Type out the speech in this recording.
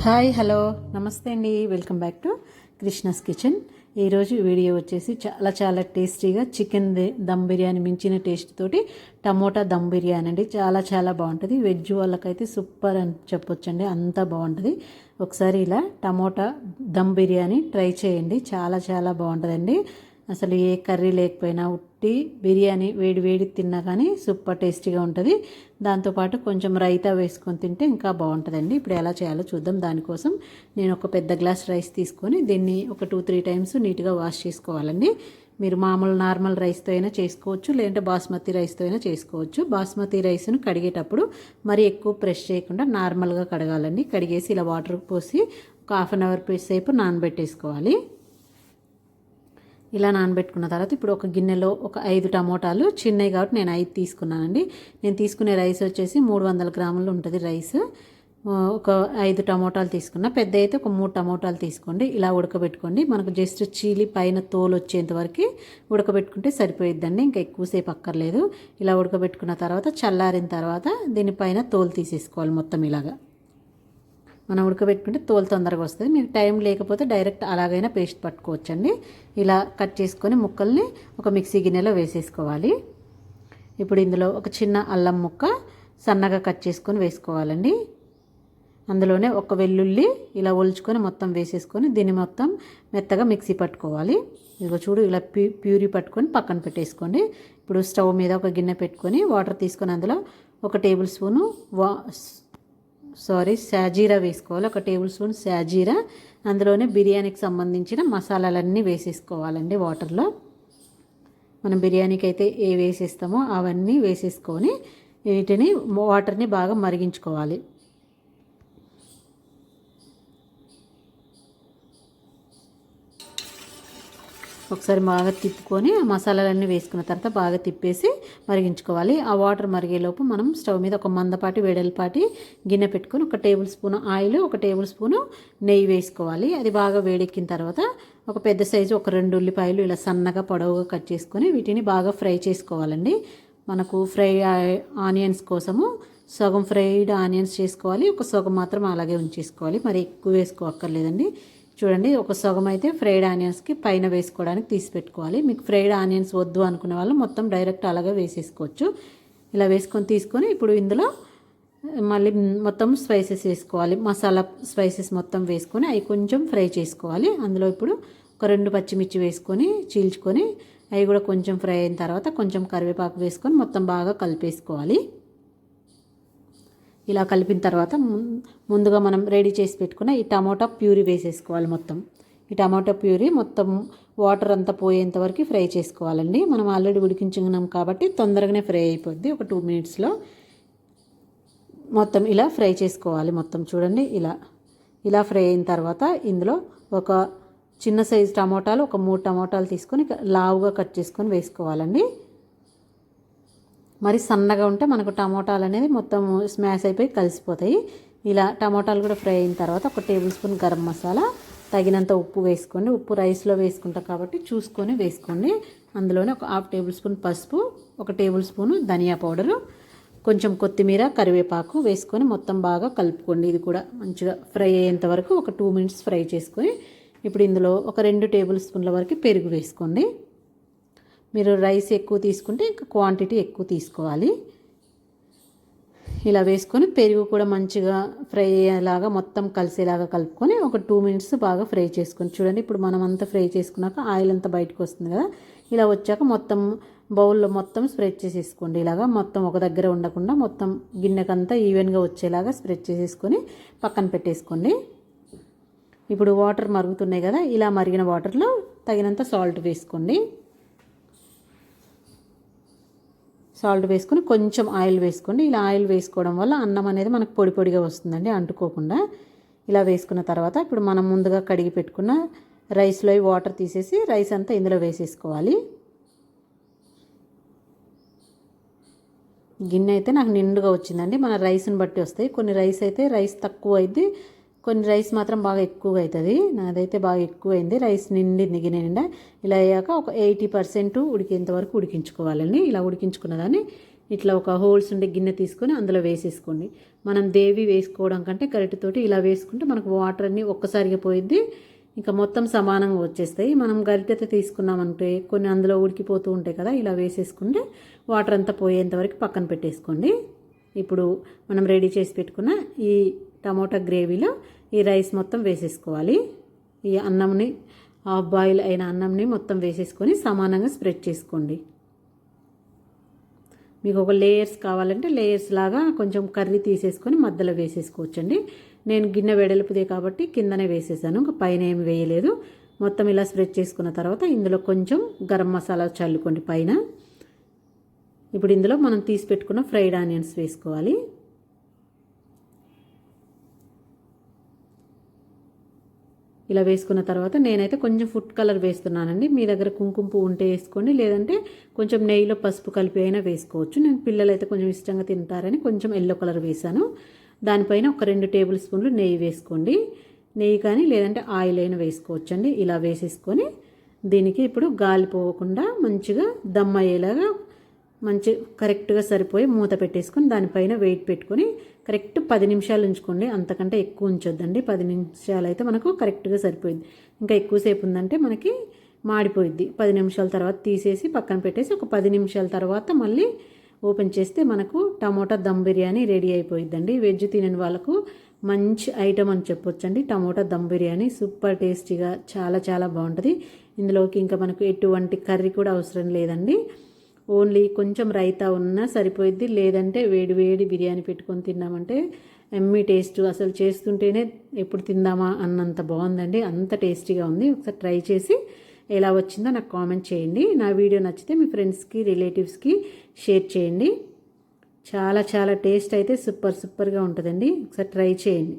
Hi hello. నమస్తే అండి. Welcome back to Krishna's kitchen. ఈరోజు వీడియో వచ్చేసి చాలా చాలా టేస్టీగా చికెన్ దమ్ బిర్యానీ మించిన టేస్ట్ తోటి టమోటా దమ్ బిర్యానీ అండి. చాలా చాలా బాగుంటుంది. వెజ్ వాళ్ళకైతే సూపర్ అని చెప్పొచ్చండి. అంత బాగుంటుంది. ఒకసారి ఇలా టమోటా దమ్ బిర్యానీ ట్రై చేయండి. చాలా చాలా బాగుంటుందండి. అసలు ఏ కర్రీ లేకపోయినా టీ బిర్యానీ వేడి వేడి తిన్నా కానీ సూపర్ టేస్టీగా ఉంటుంది. దాంతోపాటు కొంచెం రైతా వేసుకొని తింటే ఇంకా బాగుంటుందండి. ఇప్పుడు ఎలా చేయాలో చూద్దాం. దానికోసం నేను ఒక పెద్ద గ్లాస్ రైస్ తీసుకొని దీన్ని ఒక టూ త్రీ టైమ్స్ నీట్గా వాష్ చేసుకోవాలండి. మీరు మామూలు నార్మల్ రైస్తో అయినా చేసుకోవచ్చు లేదంటే బాస్మతి రైస్తో అయినా చేసుకోవచ్చు. బాస్మతి రైస్ను కడిగేటప్పుడు మరి ఎక్కువ ప్రెష్ చేయకుండా నార్మల్గా కడగాలండి. కడిగేసి ఇలా వాటర్ పోసి ఒక హాఫ్ అన్ అవర్ సేపు నానబెట్టేసుకోవాలి. ఇలా నానబెట్టుకున్న తర్వాత ఇప్పుడు ఒక గిన్నెలో ఒక ఐదు టమోటాలు చిన్నవి కాబట్టి నేను ఐదు తీసుకున్నానండి. నేను తీసుకునే రైస్ వచ్చేసి మూడు వందల గ్రాములు ఉంటుంది రైస్. ఒక ఐదు టమోటాలు తీసుకున్న. పెద్ద అయితే ఒక మూడు టమోటాలు తీసుకోండి. ఇలా ఉడకబెట్టుకోండి. మనకు జస్ట్ చీలి పైన తోలు వచ్చేంత వరకు ఉడకబెట్టుకుంటే సరిపోయిద్దండి. ఇంకా ఎక్కువసేపు అక్కర్లేదు. ఇలా ఉడకబెట్టుకున్న తర్వాత చల్లారిన తర్వాత దీనిపైన తోలు తీసేసుకోవాలి మొత్తం ఇలాగా. మనం ఉడకబెట్టుకుంటే తోలు తొందరగా వస్తుంది. మీకు టైం లేకపోతే డైరెక్ట్ అలాగైనా పేస్ట్ పట్టుకోవచ్చండి. ఇలా కట్ చేసుకొని ముక్కల్ని ఒక మిక్సీ గిన్నెలో వేసేసుకోవాలి. ఇప్పుడు ఇందులో ఒక చిన్న అల్లం ముక్క సన్నగా కట్ చేసుకొని వేసుకోవాలండి. అందులోనే ఒక వెల్లుల్లి ఇలా ఒలుచుకొని మొత్తం వేసేసుకొని దీన్ని మొత్తం మెత్తగా మిక్సీ పట్టుకోవాలి. ఇదిగో చూడు ఇలా ప్యూ ప్యూరీ పట్టుకొని పక్కన పెట్టేసుకోండి. ఇప్పుడు స్టవ్ మీద ఒక గిన్నె పెట్టుకొని వాటర్ తీసుకొని అందులో ఒక టేబుల్ స్పూను వా సారీ శాజీరా వేసుకోవాలి. ఒక టేబుల్ స్పూన్ శాజీరా. అందులోనే బిర్యానీకి సంబంధించిన మసాలాలన్నీ వేసేసుకోవాలండి వాటర్లో. మనం బిర్యానీకి అయితే ఏ వేసేస్తామో అవన్నీ వేసేసుకొని వీటిని వాటర్ని బాగా మరిగించుకోవాలి. ఒకసారి బాగా తిప్పుకొని ఆ మసాలాలన్నీ వేసుకున్న తర్వాత బాగా తిప్పేసి మరిగించుకోవాలి. ఆ వాటర్ మరిగేలోపు మనం స్టవ్ మీద ఒక మందపాటి వేడలపాటి గిన్నె పెట్టుకొని ఒక టేబుల్ స్పూన్ ఆయిల్ ఒక టేబుల్ స్పూను నెయ్యి వేసుకోవాలి. అది బాగా వేడెక్కిన తర్వాత ఒక పెద్ద సైజు ఒక రెండు ఉల్లిపాయలు ఇలా సన్నగా పొడవుగా కట్ చేసుకొని వీటిని బాగా ఫ్రై చేసుకోవాలండి. మనకు ఫ్రై ఆనియన్స్ కోసము సగం ఫ్రైడ్ ఆనియన్స్ చేసుకోవాలి. ఒక సగం మాత్రం అలాగే ఉంచేసుకోవాలి. మరి ఎక్కువ వేసుకోవక్కర్లేదండి చూడండి ఒక సగం అయితే ఫ్రైడ్ ఆనియన్స్కి పైన వేసుకోవడానికి తీసి పెట్టుకోవాలి మీకు ఫ్రైడ్ ఆనియన్స్ వద్దు అనుకున్న వాళ్ళు మొత్తం డైరెక్ట్ అలాగే వేసేసుకోవచ్చు. ఇలా వేసుకొని తీసుకొని ఇప్పుడు ఇందులో మళ్ళీ మొత్తం స్పైసెస్ వేసుకోవాలి. మసాలా స్పైసెస్ మొత్తం వేసుకొని అవి కొంచెం ఫ్రై చేసుకోవాలి. అందులో ఇప్పుడు ఒక రెండు పచ్చిమిర్చి వేసుకొని చీల్చుకొని అవి కూడా కొంచెం ఫ్రై అయిన తర్వాత కొంచెం కరివేపాకు వేసుకొని మొత్తం బాగా కలిపేసుకోవాలి. ఇలా కలిపిన తర్వాత ముందుగా మనం రెడీ చేసి పెట్టుకున్న ఈ టమాటా ప్యూరీ వేసేసుకోవాలి మొత్తం. ఈ టమాటా ప్యూరీ మొత్తం వాటర్ అంతా పోయేంత వరకు ఫ్రై చేసుకోవాలండి. మనం ఆల్రెడీ ఉడికించుకున్నాం కాబట్టి తొందరగానే ఫ్రై అయిపోద్ది. ఒక టూ మినిట్స్లో మొత్తం ఇలా ఫ్రై చేసుకోవాలి మొత్తం చూడండి ఇలా. ఇలా ఫ్రై అయిన తర్వాత ఇందులో ఒక చిన్న సైజు టమోటాలు ఒక మూడు టమోటాలు తీసుకొని లావుగా కట్ చేసుకొని వేసుకోవాలండి. మరి సన్నగా ఉంటే మనకు టమోటాలు అనేది మొత్తం స్మాష్ అయిపోయి కలిసిపోతాయి. ఇలా టమోటాలు కూడా ఫ్రై అయిన తర్వాత ఒక టేబుల్ స్పూన్ గరం మసాలా తగినంత ఉప్పు వేసుకోండి. ఉప్పు రైస్లో వేసుకుంటాం కాబట్టి చూసుకొని వేసుకోండి. అందులోనే ఒక హాఫ్ టేబుల్ స్పూన్ పసుపు ఒక టేబుల్ స్పూను ధనియా పౌడరు కొంచెం కొత్తిమీర కరివేపాకు వేసుకొని మొత్తం బాగా కలుపుకోండి. ఇది కూడా మంచిగా ఫ్రై అయ్యేంత వరకు ఒక టూ మినిట్స్ ఫ్రై చేసుకొని ఇప్పుడు ఇందులో ఒక రెండు టేబుల్ స్పూన్ల వరకు పెరుగు వేసుకోండి. మీరు రైస్ ఎక్కువ తీసుకుంటే ఇంకా క్వాంటిటీ ఎక్కువ తీసుకోవాలి. ఇలా వేసుకొని పెరుగు కూడా మంచిగా ఫ్రై అయ్యేలాగా మొత్తం కలిసేలాగా కలుపుకొని ఒక టూ మినిట్స్ బాగా ఫ్రై చేసుకొని చూడండి. ఇప్పుడు మనం అంతా ఫ్రై చేసుకున్నాక ఆయిల్ అంతా బయటకు వస్తుంది కదా. ఇలా వచ్చాక మొత్తం బౌల్లో మొత్తం స్ప్రెడ్ చేసేసుకోండి. ఇలాగా మొత్తం ఒక దగ్గర ఉండకుండా మొత్తం గిన్నెకంతా ఈవెన్గా వచ్చేలాగా స్ప్రెడ్ చేసేసుకొని పక్కన పెట్టేసుకోండి. ఇప్పుడు వాటర్ మరుగుతున్నాయి కదా. ఇలా మరిగిన వాటర్లో తగినంత సాల్ట్ వేసుకోండి. సాల్ట్ వేసుకొని కొంచెం ఆయిల్ వేసుకోండి. ఇలా ఆయిల్ వేసుకోవడం వల్ల అన్నం అనేది మనకు పొడి పొడిగా వస్తుందండి అంటుకోకుండా. ఇలా వేసుకున్న తర్వాత ఇప్పుడు మనం ముందుగా కడిగి పెట్టుకున్న రైస్లో వాటర్ తీసేసి రైస్ అంతా ఇందులో వేసేసుకోవాలి. గిన్నె అయితే నాకు నిండుగా వచ్చిందండి. మన రైస్ని బట్టి వస్తాయి. కొన్ని రైస్ అయితే రైస్ తక్కువ అయితే కొన్ని రైస్ మాత్రం బాగా ఎక్కువగా అవుతుంది నాదైతే బాగా ఎక్కువ అయింది రైస్ నిండింది గిన్నె నిండా ఇలా అయ్యాక ఒక ఎయిటీ పర్సెంట్ ఉడికేంత వరకు ఉడికించుకోవాలండి. ఇలా ఉడికించుకున్న దాన్ని ఇట్లా ఒక హోల్స్ ఉండే గిన్నె తీసుకొని అందులో వేసేసుకోండి. మనం దేవి వేసుకోవడం కంటే గరిటెతోటి ఇలా వేసుకుంటే మనకు వాటర్ అన్నీ ఒక్కసారిగా పోయిద్ది. ఇంకా మొత్తం సమానంగా వచ్చేస్తాయి. మనం గరిటెతో తీసుకున్నామంటే కొన్ని అందులో ఉడికిపోతూ ఉంటాయి కదా ఇలా వేసేసుకుంటే వాటర్ అంతా పోయేంత వరకు పక్కన పెట్టేసుకోండి. ఇప్పుడు మనం రెడీ చేసి పెట్టుకున్న ఈ టమోటా గ్రేవీలో ఈ రైస్ మొత్తం వేసేసుకోవాలి. ఈ అన్నంని హాఫ్ బాయిల్ అయిన అన్నంని మొత్తం వేసేసుకొని సమానంగా స్ప్రెడ్ చేసుకోండి. మీకు ఒక లేయర్స్ కావాలంటే లేయర్స్ లాగా కొంచెం కర్రీ తీసేసుకొని మధ్యలో వేసేసుకోవచ్చండి. నేను గిన్నె వెడల్పుదే కాబట్టి కిందనే వేసేసాను ఇంకా పైన ఏమి వేయలేదు. మొత్తం ఇలా స్ప్రెడ్ చేసుకున్న తర్వాత ఇందులో కొంచెం గరం మసాలా చల్లుకోండి పైన. ఇప్పుడు ఇందులో మనం తీసి పెట్టుకున్న ఫ్రైడ్ ఆనియన్స్ వేసుకోవాలి. ఇలా వేసుకున్న తర్వాత నేనైతే కొంచెం ఫుడ్ కలర్ వేస్తున్నానండి. మీ దగ్గర కుంకుమ పువ్వు ఉంటే వేసుకోండి లేదంటే కొంచెం నెయ్యిలో పసుపు కలిపి అయినా వేసుకోవచ్చు. నేను పిల్లలు అయితే కొంచెం ఇష్టంగా తింటారని కొంచెం ఎల్లో కలర్ వేసాను దానిపైన ఒక రెండు టేబుల్ స్పూన్లు నెయ్యి వేసుకోండి. నెయ్యి కానీ లేదంటే ఆయిల్ అయినా వేసుకోవచ్చండి. ఇలా వేసేసుకొని దీనికి ఇప్పుడు గాలి పోకుండా మంచిగా దమ్ అయ్యేలాగా మంచి కరెక్ట్గా సరిపోయి మూత పెట్టేసుకొని దానిపైన వెయిట్ పెట్టుకొని కరెక్ట్ పది నిమిషాలు ఉంచుకోండి. అంతకంటే ఎక్కువ ఉంచొద్దండి. పది నిమిషాలు అయితే మనకు కరెక్ట్గా సరిపోయింది. ఇంకా ఎక్కువసేపు ఉందంటే మనకి మాడిపోయిద్ది. పది నిమిషాల తర్వాత తీసేసి పక్కన పెట్టేసి ఒక పది నిమిషాల తర్వాత మళ్ళీ ఓపెన్ చేస్తే మనకు టమోటా దమ్ బిర్యానీ రెడీ అయిపోయిద్దండి. వెజ్ తినని వాళ్ళకు మంచి ఐటమ్ అని చెప్పొచ్చండి. టమోటా దమ్ బిర్యానీ సూపర్ టేస్టీగా చాలా చాలా బాగుంటుంది. ఇందులోకి ఇంకా మనకు ఎటువంటి కర్రీ కూడా అవసరం లేదండి. ఓన్లీ కొంచెం రైతా ఉన్నా సరిపోయిద్ది. లేదంటే వేడి వేడి బిర్యానీ పెట్టుకొని తిన్నామంటే ఎమ్మి టేస్ట్. అసలు చేస్తుంటేనే ఎప్పుడు తిందామా అన్నంత బాగుందండి. అంత టేస్టీగా ఉంది. ఒకసారి ట్రై చేసి ఎలా వచ్చిందో నాకు కామెంట్ చేయండి. నా వీడియో నచ్చితే మీ ఫ్రెండ్స్కి రిలేటివ్స్కి షేర్ చేయండి. చాలా చాలా టేస్ట్ అయితే సూపర్ సూపర్గా ఉంటుందండి. ఒకసారి ట్రై చేయండి.